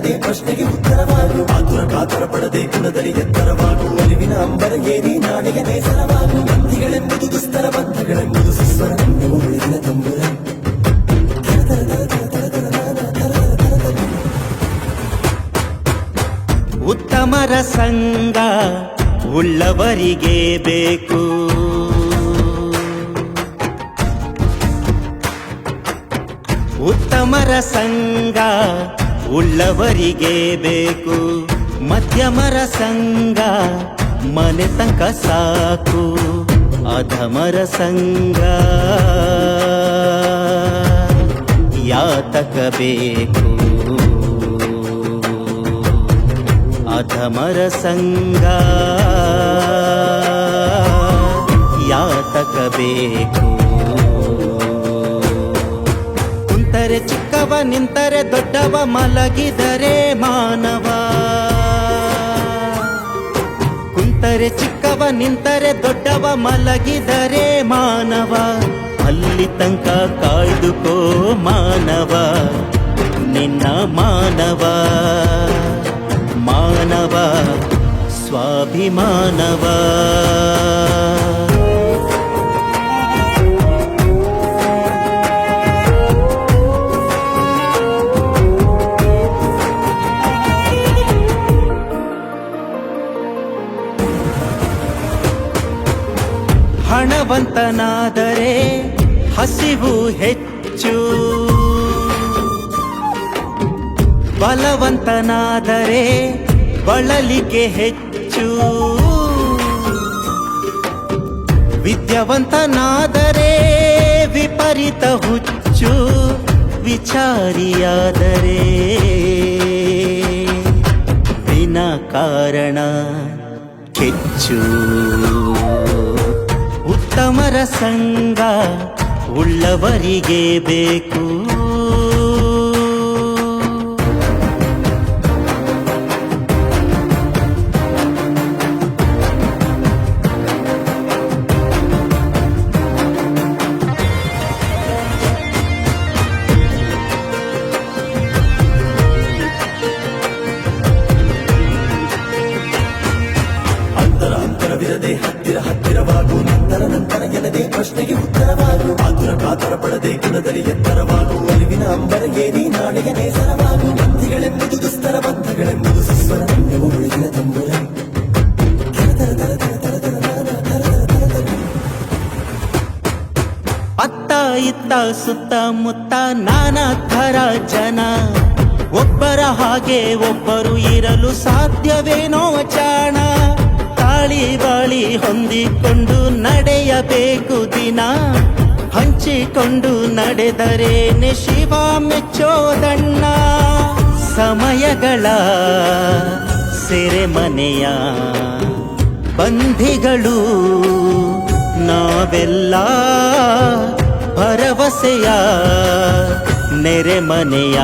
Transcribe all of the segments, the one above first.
ಪ್ರಶ್ನೆಗೆ ಉತ್ತರವಾಗು. ಆತುರ ಕಾತರ ಪಡದೆ ಗುಣದಲ್ಲಿ ಎತ್ತರವಾಗು. ಒಲಿವಿನ ಅಂಬರ ಏರಿ ನಾಡಿಗೆ ನೇಸರವಾಗು ಬಂಧಿಗಳೆಂಬುದು ದುಸ್ತರ ಬಂಧಗಳೆಂಬುದು ಸುಸ್ವರ ತಂಬುರ. ಉತ್ತಮರ ಸಂಗ ಉಳ್ಳವರಿಗೆ ಬೇಕು. ಉತ್ತಮರ ಸಂಗ ಉಳ್ಳವರಿಗೆ ಬೇಕು. ಮಧ್ಯಮರ ಸಂಘ, ಮನೆ ತನಕ ಸಾಕು. ಅಧಮರ ಸಂಘ. ಯಾತಕ ಬೇಕು? ಅಧಮರ ಸಂಘ. ಯಾತಕ ಬೇಕು? ನಿಂತರೆ ದೊಡ್ಡವ ಮಲಗಿದರೆ ಮಾನವ. ಕುಂತರೆ ಚಿಕ್ಕವ ನಿಂತರೆ ದೊಡ್ಡವ ಮಲಗಿದರೆ ಮಾನವ. ಅಲ್ಲಿ ತನಕ ಕಾಯ್ದುಕೋ ಮಾನವ, ನಿನ್ನ ಮಾನವ. ಮಾನವ, ಸ್ವಾಭಿಮಾನವ. ಹೆಚ್ಚು. ಬಲವಂತನಾದರೆ ಬಳಲಿಕೆ ಹೆಚ್ಚು. ವಿದ್ಯಾವಂತನಾದರೆ ವಿಪರೀತ ಹುಚ್ಚು. ವಿಚಾರಿಯಾದರೆ ವಿನ ಕಾರಣ ಕೆಚ್ಚು. ಉತ್ತಮರ ಸಂಗ ಉಳ್ಳವರಿಗೆ ಬೇಕು. ಇತ್ತ ಸುತ್ತ ಮುತ್ತ ನಾನಾ ಥರ ಜನ. ಒಬ್ಬರ ಹಾಗೆ ಒಬ್ಬರು ಇರಲು ಸಾಧ್ಯವೇನೋ ಚಾಣ ತಾಳಿ ಬಾಳಿ ಹೊಂದಿಕೊಂಡು ನಡೆಯಬೇಕು ದಿನ. ಹಂಚಿಕೊಂಡು ನಡೆದರೇನೆ ಶಿವ ಮೆಚ್ಚೋದಣ್ಣ. ಸಮಯಗಳ ಸೆರೆಮನೆಯ ಬಂಧಿಗಳು ನಾವೆಲ್ಲ ಭರವಸೆಯ ನೆರೆಮನೆಯ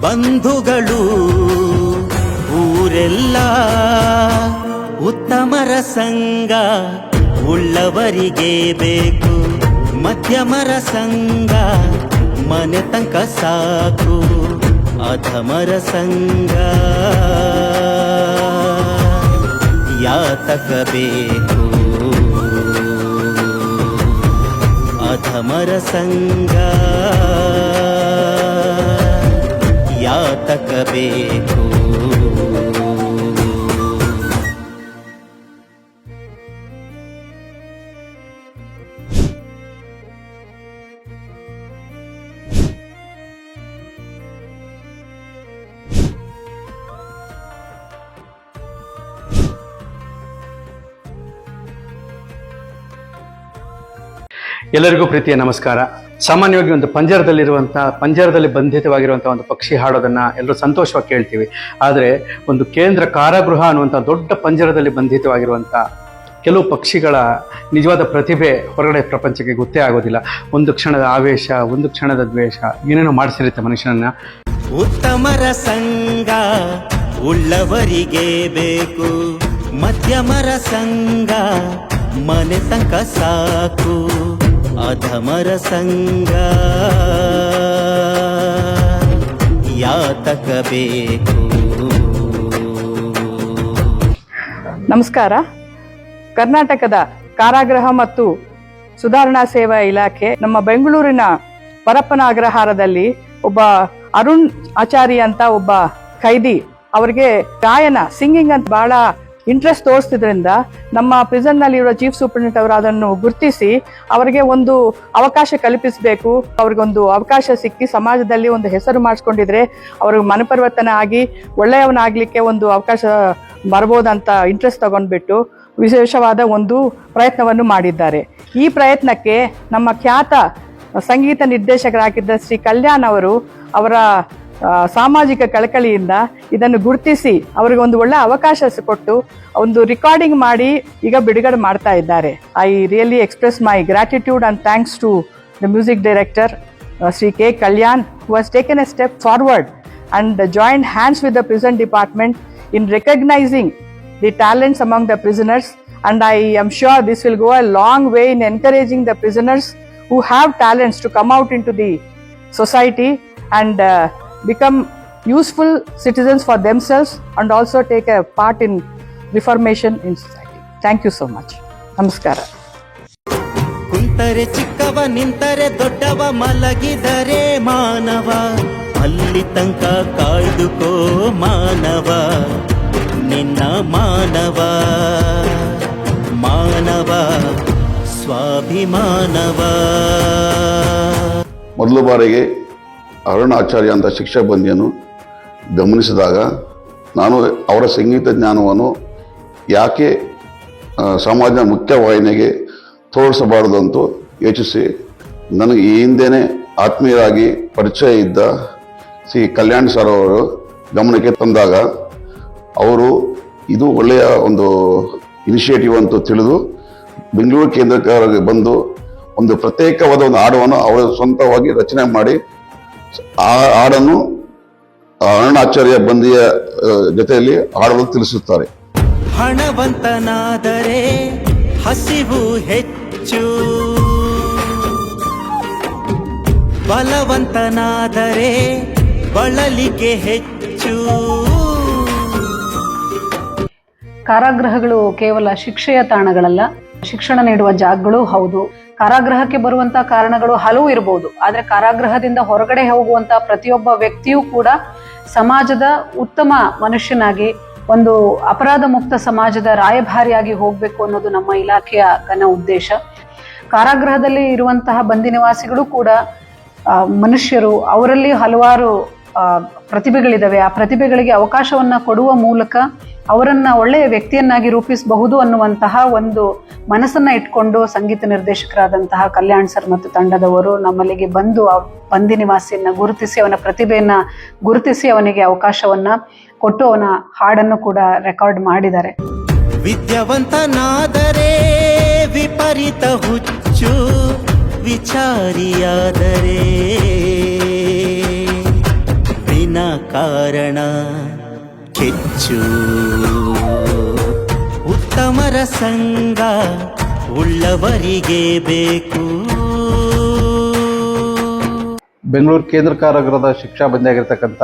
ಬಂಧುಗಳು, ಊರೆಲ್ಲ ಉತ್ತಮರ ಸಂಗ ಉಳ್ಳವರಿಗೆ ಬೇಕು. ಮಧ್ಯಮರ ಸಂಗ ಮನೆ ತನಕ ಸಾಕು. ಅಧಮರ ಸಂಗ ಯಾತಕ ಬೇಕು? ಅಧಮರ ಸಂಗ ಯಾತಕ ಬೇಕು? ಎಲ್ಲರಿಗೂ ಪ್ರೀತಿಯ ನಮಸ್ಕಾರ. ಸಾಮಾನ್ಯವಾಗಿ ಒಂದು ಪಂಜರದಲ್ಲಿರುವಂಥ, ಪಂಜರದಲ್ಲಿ ಬಂಧಿತವಾಗಿರುವಂಥ ಒಂದು ಪಕ್ಷಿ ಹಾಡೋದನ್ನು ಎಲ್ಲರೂ ಸಂತೋಷವಾಗಿ ಕೇಳ್ತೀವಿ. ಆದರೆ ಒಂದು ಕೇಂದ್ರ ಕಾರಾಗೃಹ ಅನ್ನುವಂಥ ದೊಡ್ಡ ಪಂಜರದಲ್ಲಿ ಬಂಧಿತವಾಗಿರುವಂಥ ಕೆಲವು ಪಕ್ಷಿಗಳ ನಿಜವಾದ ಪ್ರತಿಭೆ ಹೊರಗಡೆ ಪ್ರಪಂಚಕ್ಕೆ ಗೊತ್ತೇ ಆಗೋದಿಲ್ಲ. ಒಂದು ಕ್ಷಣದ ಆವೇಶ, ಒಂದು ಕ್ಷಣದ ದ್ವೇಷ, ಏನೇನೋ ಮಾಡಿಸಿರುತ್ತೆ ಮನುಷ್ಯನನ್ನ. ಉತ್ತಮರ ಸಂಘ ಉಳ್ಳವರಿಗೆ ಬೇಕು. ಮಧ್ಯಮರ ಸಂಘ ಮನೆ ತನಕ ಸಾಕು. ಅಧಮರ ಸಂಗ ಯಾತಕ ಬೇಕು ನಮಸ್ಕಾರ. ಕರ್ನಾಟಕದ ಕಾರಾಗೃಹ ಮತ್ತು ಸುಧಾರಣಾ ಸೇವಾ ಇಲಾಖೆ ನಮ್ಮ ಬೆಂಗಳೂರಿನ ಪರಪ್ಪನ ಅಗ್ರಹಾರದಲ್ಲಿ ಒಬ್ಬ ಅರುಣ್ ಆಚಾರಿ ಅಂತ ಒಬ್ಬ ಖೈದಿ ಅವರಿಗೆ ಗಾಯನ ಸಿಂಗಿಂಗ್ ಅಂತ ಬಹಳ ಇಂಟ್ರೆಸ್ಟ್ ತೋರಿಸ್ತಿದ್ರಿಂದ ನಮ್ಮ ಪ್ರಿಸನ್ ಚೀಫ್ ಸೂಪರಿಂಟೆಂಡೆಂಟ್ ಅವರು ಅದನ್ನು ಗುರುತಿಸಿ ಅವರಿಗೆ ಒಂದು ಅವಕಾಶ ಕಲ್ಪಿಸಬೇಕು ಅವ್ರಿಗೊಂದು ಅವಕಾಶ ಸಿಕ್ಕಿ ಸಮಾಜದಲ್ಲಿ ಒಂದು ಹೆಸರು ಮಾಡಿಸ್ಕೊಂಡಿದ್ರೆ ಅವ್ರಿಗೆ ಮನಪರಿವರ್ತನೆ ಆಗಿ ಒಳ್ಳೆಯವನಾಗಲಿಕ್ಕೆ ಒಂದು ಅವಕಾಶ ಬರ್ಬೋದಂತ ಇಂಟ್ರೆಸ್ಟ್ ತಗೊಂಡ್ಬಿಟ್ಟು ವಿಶೇಷವಾದ ಒಂದು ಪ್ರಯತ್ನವನ್ನು ಮಾಡಿದ್ದಾರೆ. ಈ ಪ್ರಯತ್ನಕ್ಕೆ ನಮ್ಮ ಖ್ಯಾತ ಸಂಗೀತ ನಿರ್ದೇಶಕರಾಗಿದ್ದ ಶ್ರೀ ಕಲ್ಯಾಣ್ ಅವರು ಅವರ ಸಾಮಾಜಿಕ ಕಳಕಳಿಯಿಂದ ಇದನ್ನು ಗುರುತಿಸಿ ಅವರಿಗೆ ಒಂದು ಒಳ್ಳೆ ಅವಕಾಶ ಕೊಟ್ಟು ಒಂದು ರೆಕಾರ್ಡಿಂಗ್ ಮಾಡಿ ಈಗ ಬಿಡುಗಡೆ ಮಾಡ್ತಾ ಇದ್ದಾರೆ. I really express my gratitude and thanks to the music director Shri K Kalyan who has taken a step forward and joint hands with the prison department in recognizing the talents among the prisoners And I am sure this will go a long way in encouraging the prisoners who have talents to come out in to the society uh, become useful citizens for themselves and also take a part in reformation in society. Thank you so much. Namaskara. ಕುಂತರೆ ಚಿಕ್ಕವ ನಿಂತರೆ ದೊಡ್ಡವ ಮಲಗಿದರೆ ಮಾನವ ಅಲ್ಲಿ ತನಕ ಕಾಯ್ದುಕೋ ಮಾನವ ನಿನ್ನ ಮಾನವ ಮಾನವ ಸ್ವಾಭಿಮಾನವ ಮೊದಲು ಬಾರಿಗೆ ಅರುಣ್ ಆಚಾರ್ಯ ಅಂತ ಶಿಕ್ಷಕ ಬಂದಿಯನ್ನು ಗಮನಿಸಿದಾಗ ನಾನು ಅವರ ಸಂಗೀತ ಜ್ಞಾನವನ್ನು ಯಾಕೆ ಸಮಾಜ ಮುಖ್ಯ ಮುಖ್ಯವಾಹಿನಿಗೆ ತೋರಿಸಬಾರದು ಅಂತ ಯೋಚಿಸಿ, ನನಗೆ ಈ ಹಿಂದೆಯೇ ಆತ್ಮೀಯರಾಗಿ ಪರಿಚಯ ಇದ್ದ ಸಿ. ಕಲ್ಯಾಣ್ ಸರ್ ಅವರು ಗಮನಕ್ಕೆ ತಂದಾಗ ಅವರು ಇದು ಒಳ್ಳೆಯ ಒಂದು ಇನಿಷಿಯೇಟಿವ್ ಅಂತ ತಿಳಿದು ಬೆಂಗಳೂರು ಕೇಂದ್ರಕ್ಕೆ ಬಂದು ಒಂದು ಪ್ರತ್ಯೇಕವಾದ ಒಂದು ಹಾಡವನ್ನು ಅವರು ಸ್ವಂತವಾಗಿ ರಚನೆ ಮಾಡಿ ಹಾಡನ್ನು ಅರುಣಾಚಾರ್ಯ ಬಂದಿಯ ಜೊತೆಯಲ್ಲಿ ಹಾಡಲು ತಿಳಿಸುತ್ತಾರೆ. ಹಣವಂತನಾದರೆ ಹಸಿವು ಹೆಚ್ಚು. ಬಲವಂತನಾದರೆ ಬಳಲಿಕೆ ಹೆಚ್ಚು. ಕಾರಾಗೃಹಗಳು ಕೇವಲ ಶಿಕ್ಷೆಯ ತಾಣಗಳಲ್ಲ ಶಿಕ್ಷಣ ನೀಡುವ ಜಾಗಗಳು ಹೌದು. ಕಾರಾಗೃಹಕ್ಕೆ ಬರುವಂತಹ ಕಾರಣಗಳು ಹಲವು ಇರಬಹುದು ಆದ್ರೆ ಕಾರಾಗೃಹದಿಂದ ಹೊರಗಡೆ ಹೋಗುವಂತ ಪ್ರತಿಯೊಬ್ಬ ವ್ಯಕ್ತಿಯೂ ಕೂಡ ಸಮಾಜದ ಉತ್ತಮ ಮನುಷ್ಯನಾಗಿ, ಒಂದು ಅಪರಾಧ ಮುಕ್ತ ಸಮಾಜದ ರಾಯಭಾರಿಯಾಗಿ ಹೋಗಬೇಕು ಅನ್ನೋದು ನಮ್ಮ ಇಲಾಖೆಯ ಘನ ಉದ್ದೇಶ. ಕಾರಾಗೃಹದಲ್ಲಿ ಇರುವಂತಹ ಬಂದಿ ನಿವಾಸಿಗಳು ಕೂಡ ಮನುಷ್ಯರು, ಅವರಲ್ಲಿ ಹಲವಾರು ಆ, ಪ್ರತಿಭೆಗಳಿದಾವೆ. ಆ ಪ್ರತಿಭೆಗಳಿಗೆ ಅವಕಾಶವನ್ನು ಕೊಡುವ ಮೂಲಕ ಅವರನ್ನು ಒಳ್ಳೆಯ ವ್ಯಕ್ತಿಯನ್ನಾಗಿ ರೂಪಿಸಬಹುದು ಅನ್ನುವಂತಹ ಒಂದು ಮನಸ್ಸನ್ನು ಇಟ್ಕೊಂಡು ಸಂಗೀತ ನಿರ್ದೇಶಕರಾದಂತಹ ಕಲ್ಯಾಣ್ ಸರ್ ಮತ್ತು ತಂಡದವರು ನಮ್ಮಲ್ಲಿಗೆ ಬಂದು ಆ ಬಂದಿ ನಿವಾಸಿಯನ್ನು ಗುರುತಿಸಿ ಅವನ ಪ್ರತಿಭೆಯನ್ನ ಗುರುತಿಸಿ ಅವನಿಗೆ ಅವಕಾಶವನ್ನ ಕೊಟ್ಟು ಅವನ ಹಾಡನ್ನು ಕೂಡ ರೆಕಾರ್ಡ್ ಮಾಡಿದ್ದಾರೆ. ವಿದ್ಯಾವಂತನಾದರೆ ವಿಪರೀತ ಹುಚ್ಚು ವಿಚಾರಿಯಾದರೆ ವಿನಾ ಕಾರಣ. ಕೆಚ್ಚು. ಉತ್ತಮರ ಸಂಗ ಉಳ್ಳವರಿಗೆ ಬೇಕು. ಬೆಂಗಳೂರು ಕೇಂದ್ರ ಕಾರಾಗೃಹದ ಶಿಕ್ಷಾ ಬಂದಿಯಾಗಿರ್ತಕ್ಕಂಥ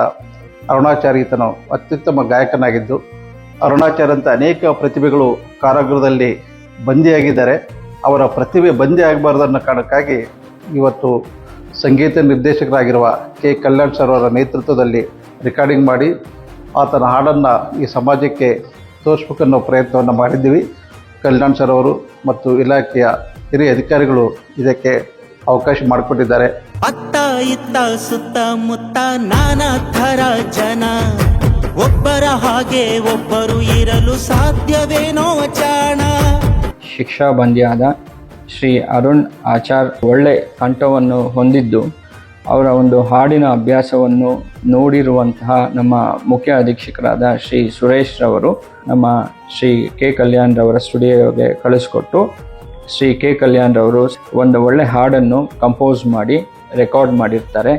ಅರುಣಾಚಾರ್ಯ ಈತನು ಅತ್ಯುತ್ತಮ ಗಾಯಕನಾಗಿದ್ದು ಅರುಣಾಚಾರ್ಯಂತ ಅನೇಕ ಪ್ರತಿಭೆಗಳು ಕಾರಾಗೃಹದಲ್ಲಿ ಬಂದಿಯಾಗಿದ್ದಾರೆ. ಅವರ ಪ್ರತಿಭೆ ಬಂದಿ ಆಗಬಾರ್ದು ಅನ್ನೋ ಕಾರಣಕ್ಕಾಗಿ ಇವತ್ತು ಸಂಗೀತ ನಿರ್ದೇಶಕರಾಗಿರುವ ಕೆ. ಕಲ್ಯಾಣ್ ಸರ್ ಅವರ ನೇತೃತ್ವದಲ್ಲಿ ರೆಕಾರ್ಡಿಂಗ್ ಮಾಡಿ ಆತನ ಹಾಡನ್ನು ಈ ಸಮಾಜಕ್ಕೆ ತೋರಿಸ್ಬೇಕನ್ನೋ ಪ್ರಯತ್ನವನ್ನು ಮಾಡಿದ್ದೀವಿ. ಕಲ್ಯಾಣ್ ಸರ್ ಅವರು ಮತ್ತು ಇಲಾಖೆಯ ಹಿರಿಯ ಅಧಿಕಾರಿಗಳು ಇದಕ್ಕೆ ಅವಕಾಶ ಮಾಡಿಕೊಟ್ಟಿದ್ದಾರೆ. ಅತ್ತ ಇತ್ತ ಸುತ್ತ ಮುತ್ತ ನಾನಾ ಥರ ಜನ. ಒಬ್ಬರ ಹಾಗೆ ಒಬ್ಬರು ಇರಲು ಸಾಧ್ಯವೇನೋ ಜಾಣ ಶಿಕ್ಷಾ ಬಂದಿಯಾದ ಶ್ರೀ ಅರುಣ್ ಆಚಾರ್ ಒಳ್ಳೆ ಕಂಠವನ್ನು ಹೊಂದಿದ್ದು, ಅವರ ಒಂದು ಹಾಡಿನ ಅಭ್ಯಾಸವನ್ನು ನೋಡಿರುವಂತಹ ನಮ್ಮ ಮುಖ್ಯ ಅಧೀಕ್ಷಕರಾದ ಶ್ರೀ ಸುರೇಶ್ ರವರು ನಮ್ಮ ಶ್ರೀ ಕೆ ಕಲ್ಯಾಣ್ ರವರ ಸ್ಟುಡಿಯೋಗೆ ಕಳಿಸ್ಕೊಟ್ಟು, ಶ್ರೀ ಕೆ ಕಲ್ಯಾಣ್ ರವರು ಒಂದು ಒಳ್ಳೆ ಹಾಡನ್ನು ಕಂಪೋಸ್ ಮಾಡಿ ರೆಕಾರ್ಡ್ ಮಾಡಿರ್ತಾರೆ.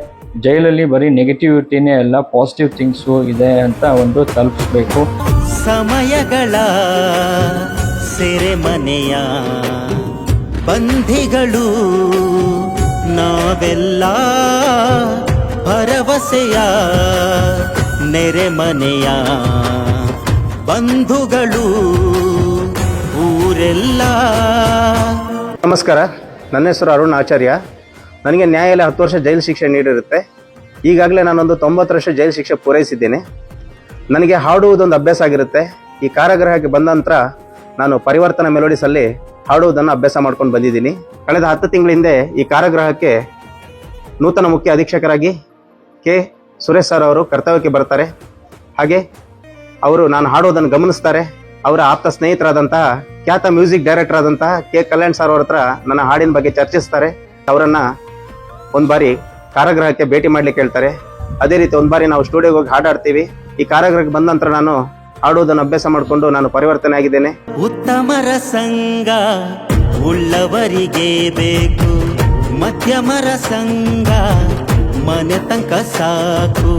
ಜೈಲಲ್ಲಿ ಬರೀ ನೆಗೆಟಿವಿಟಿನೇ ಅಲ್ಲ ಪಾಸಿಟಿವ್ ಥಿಂಗ್ಸು ಇದೆ ಅಂತ ಒಂದು ತಲುಪಿಸ್ಬೇಕು. ಸಮಯಗಳ ಸೆರೆಮನೆಯ ಬಂಧಿಗಳು, ನಾವೆಲ್ಲ ಭರವಸೆಯ ನೆರೆಮನೆಯ ಬಂಧುಗಳು. ಊರೆಲ್ಲ ನಮಸ್ಕಾರ, ನನ್ನ ಹೆಸರು ಅರುಣ್ ಆಚಾರ್ಯ. ನನಗೆ ನ್ಯಾಯಾಲಯ ಹತ್ತು ವರ್ಷ ಜೈಲು ಶಿಕ್ಷೆ ನೀಡಿರುತ್ತೆ. ಈಗಾಗಲೇ ನಾನೊಂದು ತೊಂಬತ್ತು ವರ್ಷ ಜೈಲು ಶಿಕ್ಷೆ ಪೂರೈಸಿದ್ದೇನೆ. ನನಗೆ ಹಾಡುವುದೊಂದು ಅಭ್ಯಾಸ ಆಗಿರುತ್ತೆ. ಈ ಕಾರಾಗೃಹಕ್ಕೆ ಬಂದ ನಂತರ ನಾನು ಪರಿವರ್ತನೆ ಮೆಲೋಡಿಸಲ್ಲಿ ಹಾಡುವುದನ್ನು ಅಭ್ಯಾಸ ಮಾಡ್ಕೊಂಡು ಬಂದಿದ್ದೀನಿ. ಕಳೆದ ಹತ್ತು ತಿಂಗಳ ಹಿಂದೆ ಈ ಕಾರಾಗೃಹಕ್ಕೆ ನೂತನ ಮುಖ್ಯ ಅಧೀಕ್ಷಕರಾಗಿ ಕೆ. ಸುರೇಶ್ ಸರ್ ಅವರು ಕರ್ತವ್ಯಕ್ಕೆ ಬರ್ತಾರೆ. ಹಾಗೆ ಅವರು ನಾನು ಹಾಡೋದನ್ನು ಗಮನಿಸ್ತಾರೆ. ಅವರ ಆಪ್ತ ಸ್ನೇಹಿತರಾದಂತಹ ಖ್ಯಾತ ಮ್ಯೂಸಿಕ್ ಡೈರೆಕ್ಟರ್ ಆದಂತಹ ಕೆ. ಕಲ್ಯಾಣ್ ಸರ್ ಅವ್ರ ಹತ್ರ ನನ್ನ ಹಾಡಿನ ಬಗ್ಗೆ ಚರ್ಚಿಸ್ತಾರೆ. ಅವರನ್ನು ಒಂದು ಬಾರಿ ಕಾರಾಗೃಹಕ್ಕೆ ಭೇಟಿ ಮಾಡ್ಲಿಕ್ಕೆ ಹೇಳ್ತಾರೆ. ಅದೇ ರೀತಿ ಒಂದು ಬಾರಿ ನಾವು ಸ್ಟುಡಿಯೋಗೆ ಹೋಗಿ ಹಾಡಾಡ್ತೀವಿ. ಈ ಕಾರಾಗೃಹಕ್ಕೆ ಬಂದ ನಂತರ ನಾನು ಹಾಡುವುದನ್ನು ಅಭ್ಯಾಸ ಮಾಡಿಕೊಂಡು ನಾನು ಪರಿವರ್ತನೆ ಆಗಿದ್ದೇನೆ. ಉತ್ತಮರ ಸಂಘ ಉಳ್ಳವರಿಗೆ ಬೇಕು. ಮಧ್ಯಮರ ಸಂಘ ಮನೆ ತನಕ ಸಾಕು.